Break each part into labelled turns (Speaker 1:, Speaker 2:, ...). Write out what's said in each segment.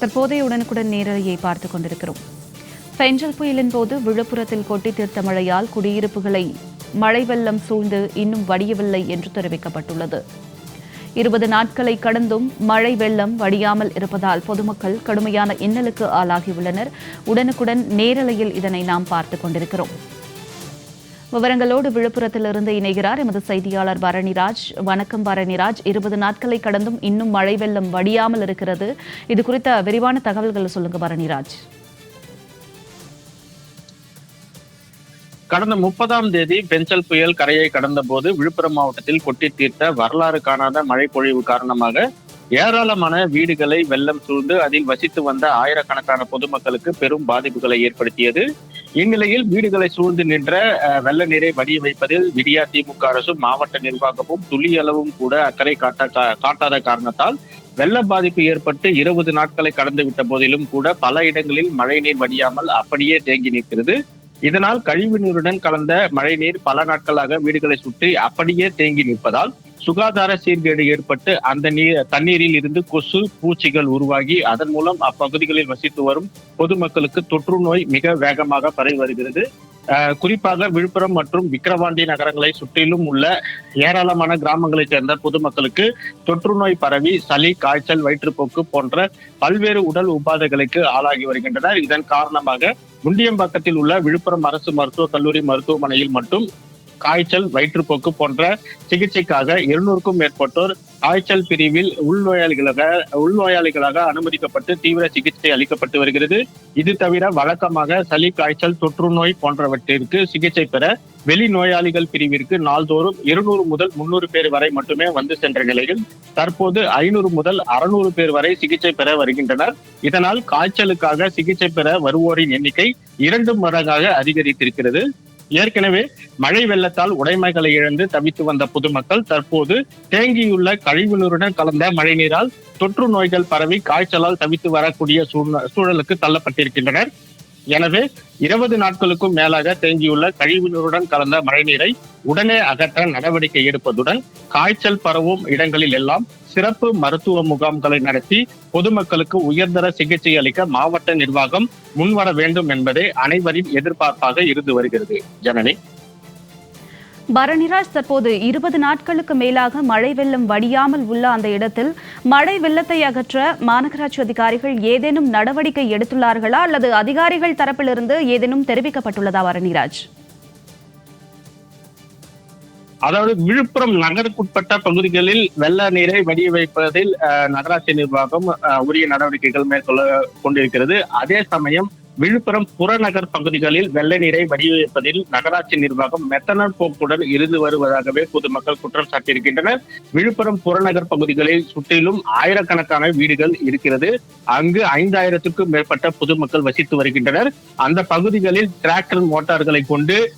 Speaker 1: தற்போதைய உடனுக்குடன் நேரலையை பார்த்துக் கொண்டிருக்கிறோம். பெஞ்சல் புயலின் போது விழுப்புரத்தில் கொட்டி தீர்த்த மழையால் குடியிருப்புகளை மழை வெள்ளம் சூழ்ந்து இன்னும் வடியவில்லை என்று தெரிவிக்கப்பட்டுள்ளது. இருபது நாட்களை கடந்தும் மழை வெள்ளம் வடியாமல் இருப்பதால் பொதுமக்கள் கடுமையான இன்னலுக்கு ஆளாகியுள்ளனர். உடனுக்குடன் நேரலையில் இதனை நாம் பார்த்துக் கொண்டிருக்கிறோம். விவரங்களோடு விழுப்புரத்திலிருந்து இணைகிறார் எமது செய்தியாளர் பரணிராஜ். வணக்கம் பரணிராஜ். இருபது நாட்களை கடந்தும் இன்னும் மழை வெள்ளம் வடியாமல் இருக்கிறது. இது குறித்த விரிவான தகவல்களை சொல்லுங்க பரணிராஜ்.
Speaker 2: கடந்த முப்பதாம் தேதி பெஞ்சல் புயல் கரையை கடந்த போது விழுப்புரம் மாவட்டத்தில் கொட்டி தீர்த்த வரலாறு காணாத மழை பொழிவு காரணமாக ஏராளமான வீடுகளை வெள்ளம் சூழ்ந்து அதில் வசித்து வந்த ஆயிரக்கணக்கான பொதுமக்களுக்கு பெரும் பாதிப்புகளை ஏற்படுத்தியது. இந்நிலையில் வீடுகளை சூழ்ந்து நின்ற அஹ், வெள்ள நீரை வடிய வைப்பதில் விடியா திமுக அரசும் மாவட்ட நிர்வாகமும் துளியளவும் கூட அக்கறை காட்ட கா- காட்டாத காரணத்தால் வெள்ள பாதிப்பு ஏற்பட்டு இருபது நாட்களை கடந்து விட்ட போதிலும் கூட பல இடங்களில் மழைநீர் வடியாமல் அப்படியே தேங்கி நிற்கிறது. இதனால் கழிவு நீருடன் கலந்த மழைநீர் பல நாட்களாக வீடுகளை சுற்றி அப்படியே தேங்கி நிற்பதால் சுகாதார சீர்கேடு ஏற்பட்டு அந்த நீர் தண்ணீரில் இருந்து கொசு பூச்சிகள் உருவாகி அதன் மூலம் அப்பகுதிகளில் வசித்து வரும் பொதுமக்களுக்கு தொற்று நோய் மிக வேகமாக பரவி வருகிறது. குறிப்பாக விழுப்புரம் மற்றும் விக்கிரவாண்டி நகரங்களை சுற்றிலும் உள்ள ஏராளமான கிராமங்களைச் சேர்ந்த பொதுமக்களுக்கு தொற்று நோய் பரவி சளி காய்ச்சல் வயிற்றுப்போக்கு போன்ற பல்வேறு உடல் உபாதைகளுக்கு ஆளாகி வருகின்றனர். இதன் காரணமாக முண்டியம்பாக்கத்தில் உள்ள விழுப்புரம் அரசு மருத்துவக் கல்லூரி மருத்துவமனையில் மட்டும் காய்ச்சல் வயிற்றுப்போக்கு போன்ற சிகிச்சைக்காக இருநூறுக்கும் மேற்பட்டோர் காய்ச்சல் பிரிவில் உள்நோயாளிகளாக உள்நோயாளிகளாக அனுமதிக்கப்பட்டு தீவிர சிகிச்சை அளிக்கப்பட்டு வருகிறது. இது தவிர வழக்கமாக சளி காய்ச்சல் தொற்று நோய் போன்றவற்றிற்கு சிகிச்சை பெற வெளி நோயாளிகள் பிரிவிற்கு நாள்தோறும் இருநூறு முதல் முன்னூறு பேர் வரை மட்டுமே வந்து சென்ற நிலையில் தற்போது ஐநூறு முதல் அறுநூறு பேர் வரை சிகிச்சை பெற வருகின்றனர். இதனால் காய்ச்சலுக்காக சிகிச்சை பெற வருவோரின் எண்ணிக்கை இரண்டு மடங்காக அதிகரித்திருக்கிறது. ஏற்கனவே மழை வெள்ளத்தால் உடைமைகளை இழந்து தவித்து வந்த பொதுமக்கள் தற்போது தேங்கியுள்ள கழிவுநீருடன் கலந்த மழைநீரால் தொற்று நோய்கள் பரவி காய்ச்சலால் தவித்து வரக்கூடிய சூழ்ந- சூழலுக்கு தள்ளப்பட்டிருக்கின்றனர். எனவே இருபது நாட்களுக்கும் மேலாக தேங்கியுள்ள கழிவுநீருடன் கலந்த மழைநீரை உடனே அகற்ற நடவடிக்கை எடுப்பதுடன் காய்ச்சல் பரவும் இடங்களில் எல்லாம் சிறப்பு மருத்துவ முகாம்களை நடத்தி பொதுமக்களுக்கு உயர்தர சிகிச்சை அளிக்க மாவட்ட நிர்வாகம் முன்வர வேண்டும் என்பதே அனைவரின் எதிர்பார்ப்பாக இருந்து வருகிறது. ஜனனி.
Speaker 1: பரணிராஜ் தற்போது இருபது நாட்களுக்கு மேலாக மழை வெள்ளம் வடியாமல் உள்ள அந்த இடத்தில் மழை வெள்ளத்தை அகற்ற மாநகராட்சி அதிகாரிகள் ஏதேனும் நடவடிக்கை எடுத்துள்ளார்களா அல்லது அதிகாரிகள் தரப்பிலிருந்து ஏதேனும் தெரிவிக்கப்பட்டுள்ளதா பரணிராஜ்?
Speaker 2: அதாவது விழுப்புரம் நகருக்குட்பட்ட பகுதிகளில் வெள்ள நீரை வடிய வைப்பதில் நகராட்சி நிர்வாகம் உரிய நடவடிக்கைகள் மேற்கொள்ள கொண்டிருக்கிறது. அதே சமயம் விழுப்புரம் புறநகர் பகுதிகளில் வெள்ள நீரை வடிவமைப்பதில் நகராட்சி நிர்வாகம் மெத்தனால் போக்குடன் இருந்து வருவதாகவே பொதுமக்கள் குற்றம் சாட்டியிருக்கின்றனர். விழுப்புரம் புறநகர் பகுதிகளில் சுற்றிலும் ஆயிரக்கணக்கான வீடுகள் இருக்கிறது. அங்கு ஐந்தாயிரத்துக்கும் மேற்பட்ட பொதுமக்கள் வசித்து வருகின்றனர். அந்த பகுதிகளில் டிராக்டர் மோட்டார்களை கொண்டு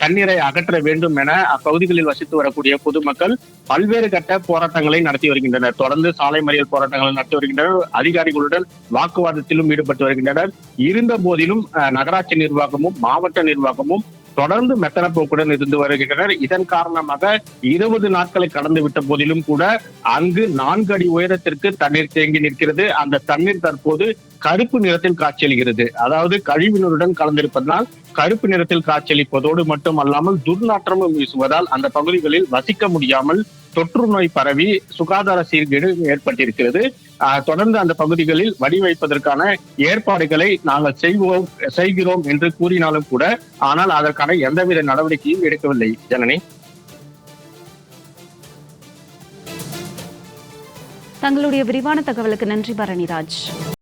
Speaker 2: தண்ணீரை அகற்ற வேண்டும் என அப்பகுதிகளில் வசித்து வரக்கூடிய பொதுமக்கள் பல்வேறு கட்ட போராட்டங்களை நடத்தி வருகின்றனர். தொடர்ந்து சாலை மறியல் போராட்டங்களை நடத்தி வருகின்றனர். அதிகாரிகளுடன் வாக்குவாதத்திலும் ஈடுபட்டு வருகின்றனர். இருந்த போதிலும் நகராட்சி நிர்வாகமும் மாவட்ட நிர்வாகமும் தொடர்ந்து மெத்தன போக்குடன் இருந்து வருகின்றனர். இதன் காரணமாக இருபது நாட்களை கடந்து விட்ட போதிலும் கூட அங்கு நான்கு அடி உயரத்திற்கு தண்ணீர் தேங்கி நிற்கிறது. அந்த தண்ணீர் தற்போது கருப்பு நிறத்தில் காட்சியளிக்கிறது. அதாவது கழிவுநீருடன் கலந்திருப்பதனால் கருப்பு நிறத்தில் காட்சியளிப்பதோடு மட்டுமல்லாமல் துர்நாற்றமும் வீசுவதால் அந்த பகுதிகளில் வசிக்க முடியாமல் தொற்று நோய் பரவி சுகாதார சீர்கேடு ஏற்பட்டிருக்கிறது. தொடர்ந்து அந்த பகுதிகளில் வடிவைப்பதற்கான ஏற்பாடுகளை நாங்கள் செய்வோம் செய்கிறோம் என்று கூறினாலும் கூட ஆனால் அதற்கான எந்தவித நடவடிக்கையும் எடுக்கவில்லை ஜனனி.
Speaker 1: தங்களுடைய விரிவான தகவலுக்கு நன்றி பரணிராஜ்